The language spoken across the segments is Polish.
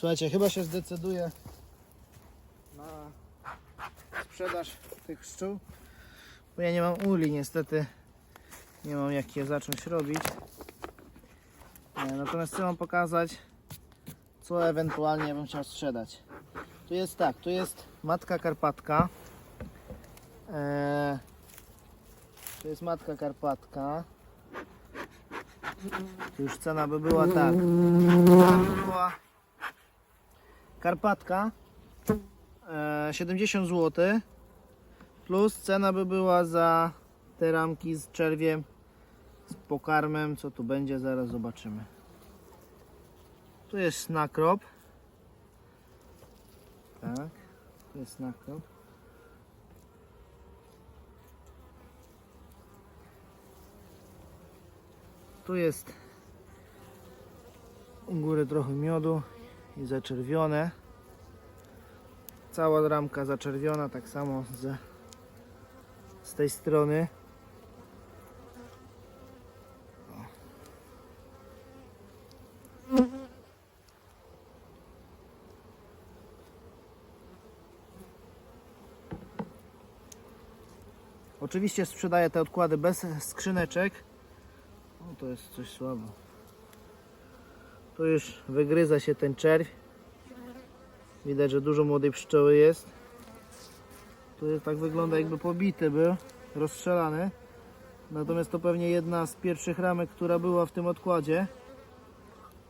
Słuchajcie, chyba się zdecyduję na sprzedaż tych pszczół, bo ja nie mam uli niestety. Nie mam jak je zacząć robić. Natomiast chcę Wam pokazać, co ewentualnie bym chciał sprzedać. Tu jest tak, tu jest matka karpatka. E, tu jest matka karpatka. Tu już cena by była tak. Cena by była karpatka e, 70 zł plus cena by była za te ramki z czerwiem z pokarmem, co tu będzie, zaraz zobaczymy. Tu jest nakrop. Tak, tu jest nakrop. Tu jest u góry trochę miodu i zaczerwione. Cała ramka zaczerwiona, tak samo z, z tej strony. Oczywiście sprzedaję te odkłady bez skrzyneczek. O, to jest coś słabo. Tu już wygryza się ten czerw. Widać, że dużo młodej pszczoły jest. Tu tak wygląda jakby pobity był, rozstrzelany. Natomiast to pewnie jedna z pierwszych ramek, która była w tym odkładzie.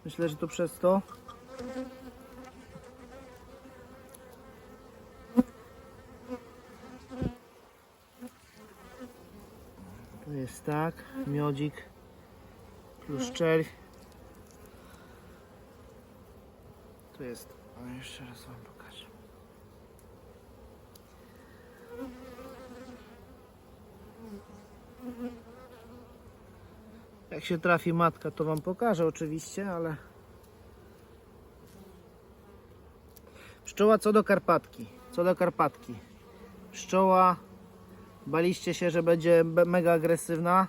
Myślę, że to przez to. To jest tak, miodzik plus czerw. Tu jest, o jeszcze raz Wam pokażę. Jak się trafi matka, to Wam pokażę oczywiście, ale... Pszczoła co do Karpatki. Co do Karpatki. Pszczoła baliście się, że będzie mega agresywna.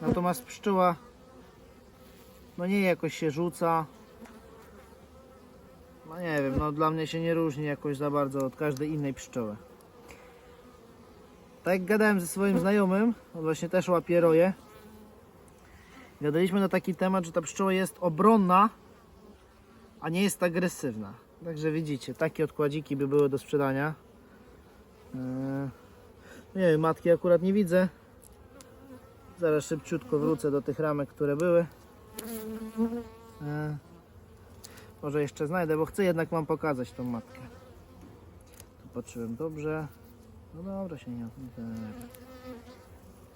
Natomiast pszczoła no nie jakoś się rzuca. No nie wiem, no dla mnie się nie różni jakoś za bardzo od każdej innej pszczoły. Tak jak gadałem ze swoim znajomym, on właśnie też łapie roje. Gadaliśmy na taki temat, że ta pszczoła jest obronna, a nie jest agresywna. Także widzicie, takie odkładziki by były do sprzedania. Eee, nie wiem, matki akurat nie widzę. Zaraz szybciutko wrócę do tych ramek, które były. Może jeszcze znajdę, bo chcę jednak Wam pokazać tą matkę. Tu patrzyłem dobrze. No dobra, się nie... nie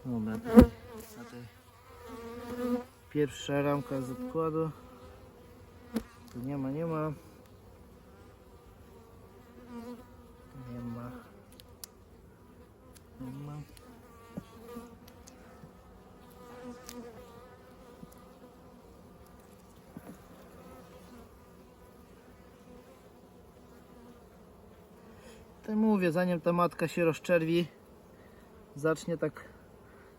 Dobra. A tej... Pierwsza ramka z odkładu. Tu nie ma, nie ma. Nie ma. Nie ma. Mówię, zanim ta matka się rozczerwi, zacznie tak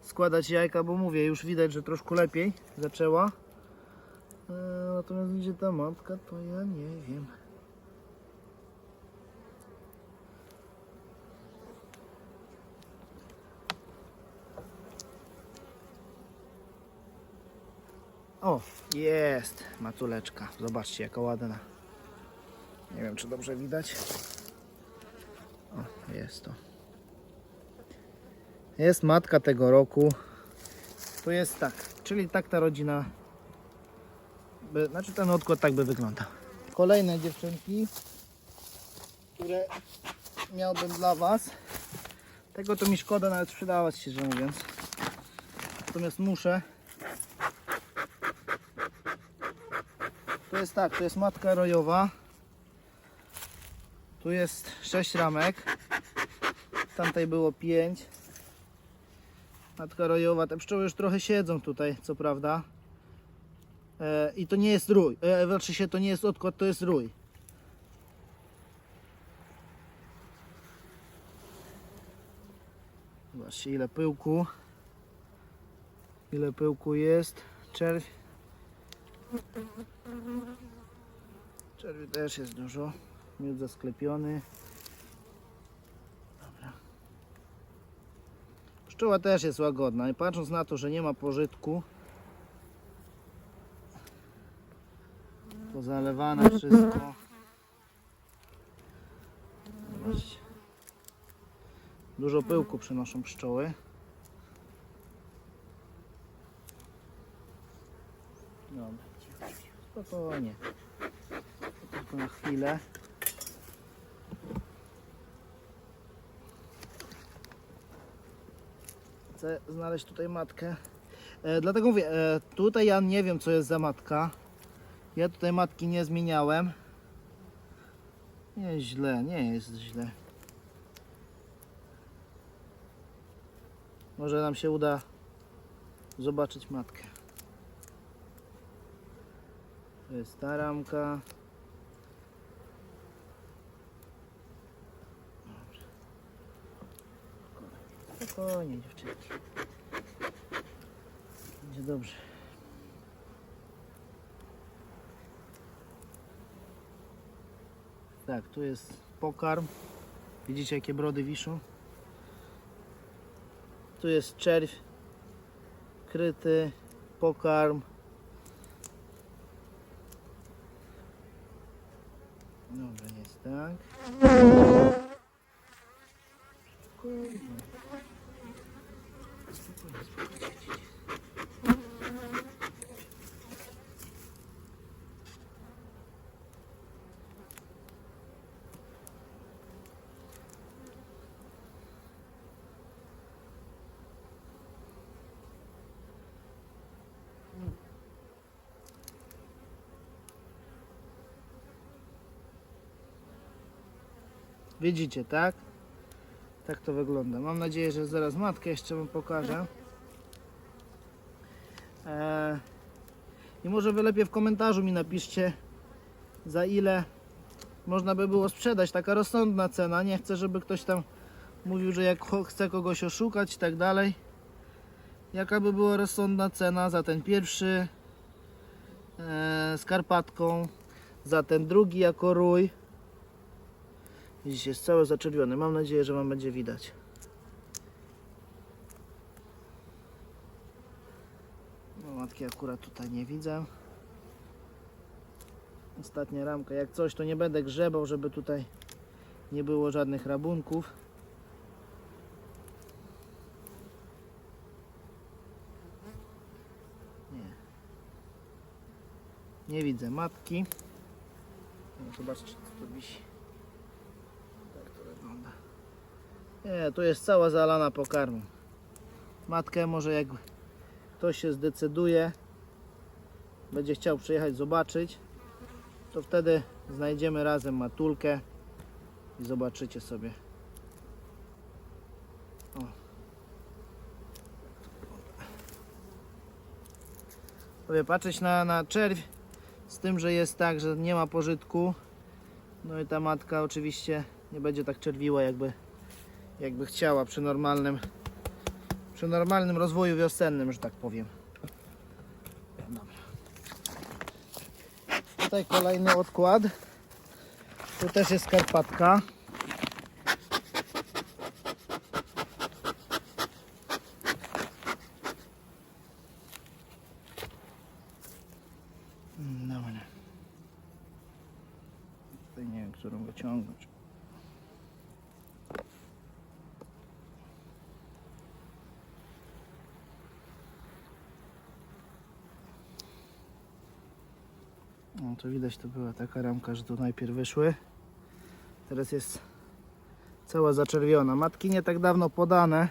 składać jajka, bo mówię, już widać, że troszkę lepiej zaczęła. E, Natomiast gdzie ta matka, to ja nie wiem. O, jest matuleczka. Zobaczcie, jaka ładna. Nie wiem, czy dobrze widać. Jest to. Jest matka tego roku. To jest tak, czyli tak ta rodzina, by, znaczy ten odkład tak by wyglądał. Kolejne dziewczynki, które miałbym dla Was. Tego to mi szkoda nawet sprzedawać, szczerze mówiąc. Natomiast muszę. To jest tak, to jest matka rojowa. Tu jest 6 ramek. Tamtej było 5. Matka rojowa. Te pszczoły już trochę siedzą tutaj, co prawda. E, I to nie jest rój. E, znaczy się, to nie jest odkład, to jest rój. Zobaczcie ile pyłku. Ile pyłku jest. Czerw. Czerwi też jest dużo. Miód zasklepiony. Pszczoła też jest łagodna i patrząc na to, że nie ma pożytku, pozalewane wszystko. Zobaczcie. Dużo pyłku przynoszą pszczoły. Dobra, spokojnie. Tylko na chwilę. Chcę znaleźć tutaj matkę. E, dlatego mówię, e, tutaj ja nie wiem co jest za matka. Ja tutaj matki nie zmieniałem. Nie jest źle, nie jest źle. Może nam się uda zobaczyć matkę. To jest ta ramka. Spokojnie dziewczynki. Będzie dobrze. Tak, tu jest pokarm. Widzicie jakie brody wiszą? Tu jest czerw kryty, pokarm. Dobra, jest tak. Widzicie, tak? Tak to wygląda. Mam nadzieję, że zaraz matkę jeszcze Wam pokażę. Eee, I może wy lepiej w komentarzu mi napiszcie, za ile można by było sprzedać. Taka rozsądna cena. Nie chcę, żeby ktoś tam mówił, że jak chce kogoś oszukać i tak dalej. Jaka by była rozsądna cena za ten pierwszy eee, z karpatką, za ten drugi jako rój. Widzicie, jest cały zaczerwiony. Mam nadzieję, że Wam będzie widać. Akurat tutaj nie widzę. Ostatnia ramka. Jak coś, to nie będę grzebał, żeby tutaj nie było żadnych rabunków. Nie. Nie widzę matki. No, zobaczcie, co tu wisi. Tak to wygląda. Nie, tu jest cała zalana pokarmem. Matkę może jak ktoś się zdecyduje, będzie chciał przyjechać zobaczyć, to wtedy znajdziemy razem matulkę i zobaczycie sobie. O. Patrzeć na, na czerw z tym, że jest tak, że nie ma pożytku. No i ta matka oczywiście nie będzie tak czerwiła jakby, jakby chciała przy normalnym przy normalnym rozwoju wiosennym, że tak powiem. Tutaj kolejny odkład. Tu też jest karpatka. Mm, Dobra. Tutaj nie wiem, którą wyciągnąć. No to widać, to była taka ramka, że tu najpierw wyszły. Teraz jest cała zaczerwiona. Matki nie tak dawno podane.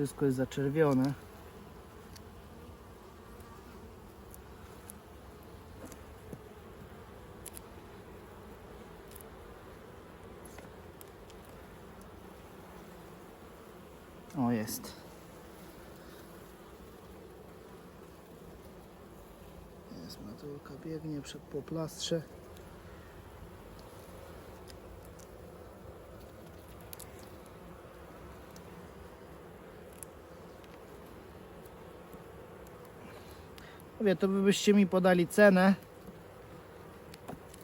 Wszystko jest zaczerwione. O, jest. Jest matulka, biegnie przed po Mówię, to byście mi podali cenę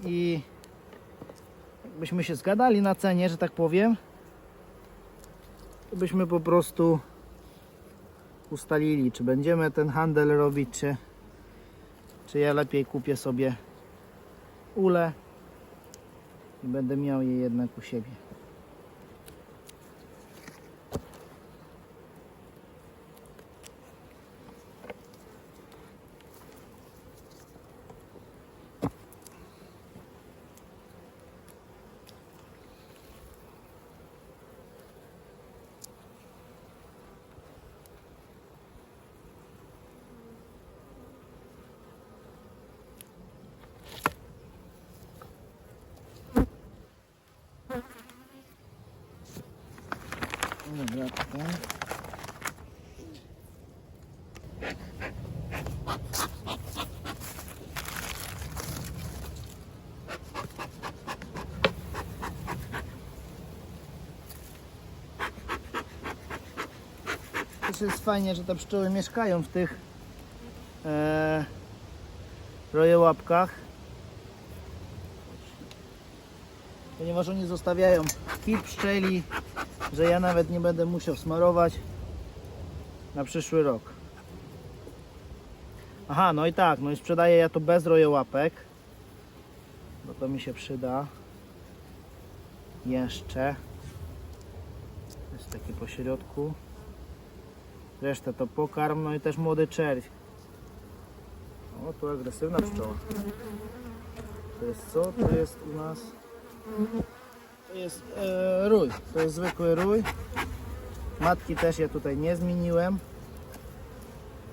i jakbyśmy się zgadali na cenie, że tak powiem, to byśmy po prostu ustalili, czy będziemy ten handel robić, czy, czy ja lepiej kupię sobie ulę i będę miał je jednak u siebie. Dobra, tutaj. Też jest fajnie, że te pszczoły mieszkają w tych e, rojełapkach. Ponieważ oni zostawiają kit pszczeli, że ja nawet nie będę musiał smarować na przyszły rok. Aha, no i tak, no i sprzedaję ja to bez rojełapek, bo to mi się przyda. Jeszcze. Jest taki po środku. Resztę to pokarm, no i też młody czerw. O, tu agresywna pszczoła. To jest co? To jest u nas... To jest e, rój. To jest zwykły rój. Matki też ja tutaj nie zmieniłem.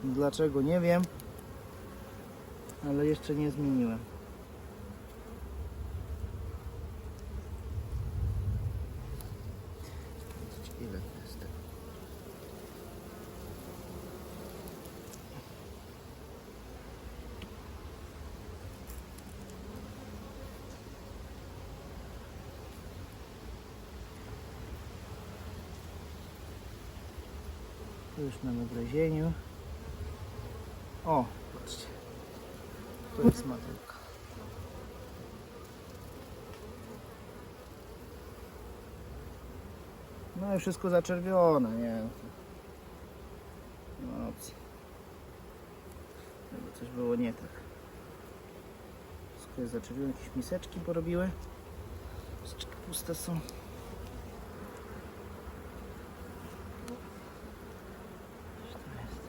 Dlaczego nie wiem. Ale jeszcze nie zmieniłem. Ile to jest tego? To już na wygryzieniu. O, patrzcie. To jest matylka. No i wszystko zaczerwione, nie? Nie ma opcji. Jakby coś było nie tak. Wszystko jest zaczerwione, jakieś miseczki porobiły. Puste są. Coś tam jest.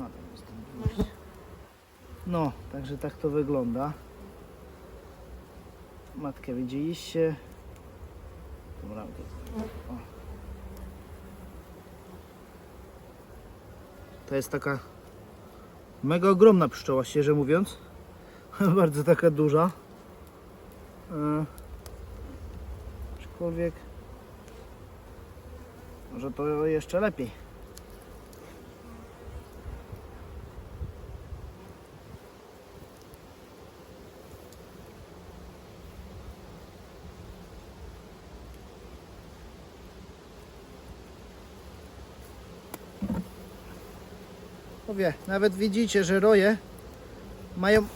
Aha, tam jest ten. No, także tak to wygląda. Matkę widzieliście. Tą ramkę. O. To jest taka mega ogromna pszczoła, szczerze mówiąc. Bardzo taka duża. E, Aczkolwiek może to jeszcze lepiej. Mówię, nawet widzicie, że roje mają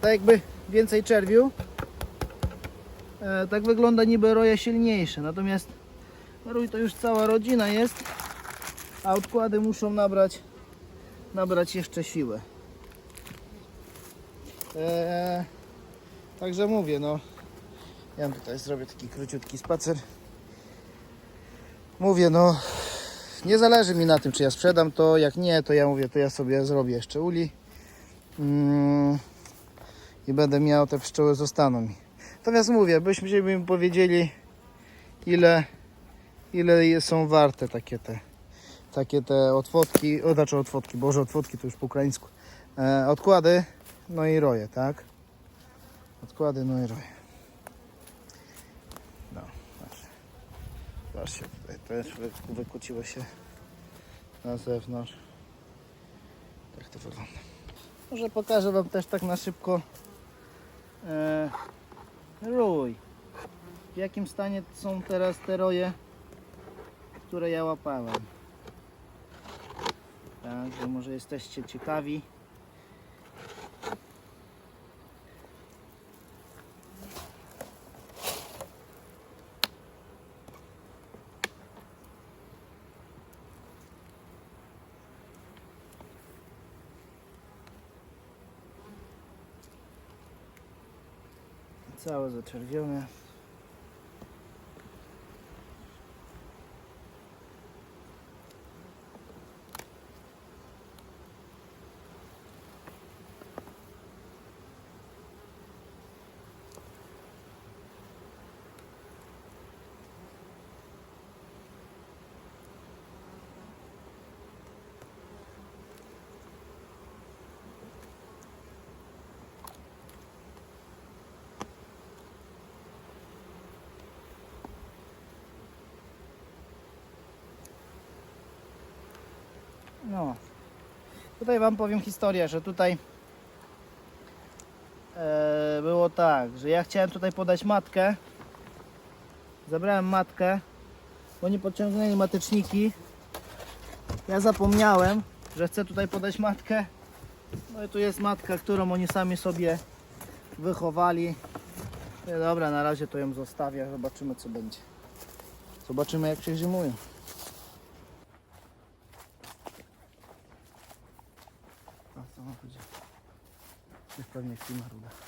tak jakby więcej czerwiu. E, tak wygląda niby roje silniejsze, natomiast rój to już cała rodzina jest, a odkłady muszą nabrać, nabrać jeszcze siłę. E, także mówię, no ja tutaj zrobię taki króciutki spacer. Mówię, no nie zależy mi na tym, czy ja sprzedam to, jak nie, to ja mówię, to ja sobie zrobię jeszcze uli mm, i będę miał, te pszczoły zostaną mi. Natomiast mówię, byśmy mi powiedzieli, ile, ile są warte takie te, takie te otwotki, o, znaczy otwotki, boże otwotki to już po ukraińsku, e, odkłady, no i roje, tak? Odkłady, no i roje. No, właśnie. Zobaczcie, tutaj też wy- wykuciło się na zewnątrz. Tak to wygląda. Może pokażę Wam też tak na szybko e, rój. W jakim stanie są teraz te roje, które ja łapałem. Tak, że może jesteście ciekawi. Całe zaczerwione. No. Tutaj Wam powiem historię, że tutaj e, było tak, że ja chciałem tutaj podać matkę. Zabrałem matkę, bo nie podciągnęli mateczniki. Ja zapomniałem, że chcę tutaj podać matkę. No i tu jest matka, którą oni sami sobie wychowali. No dobra, na razie to ją zostawię, zobaczymy co będzie. Zobaczymy jak się zimują. A co on chodzi? Jest pewnie firma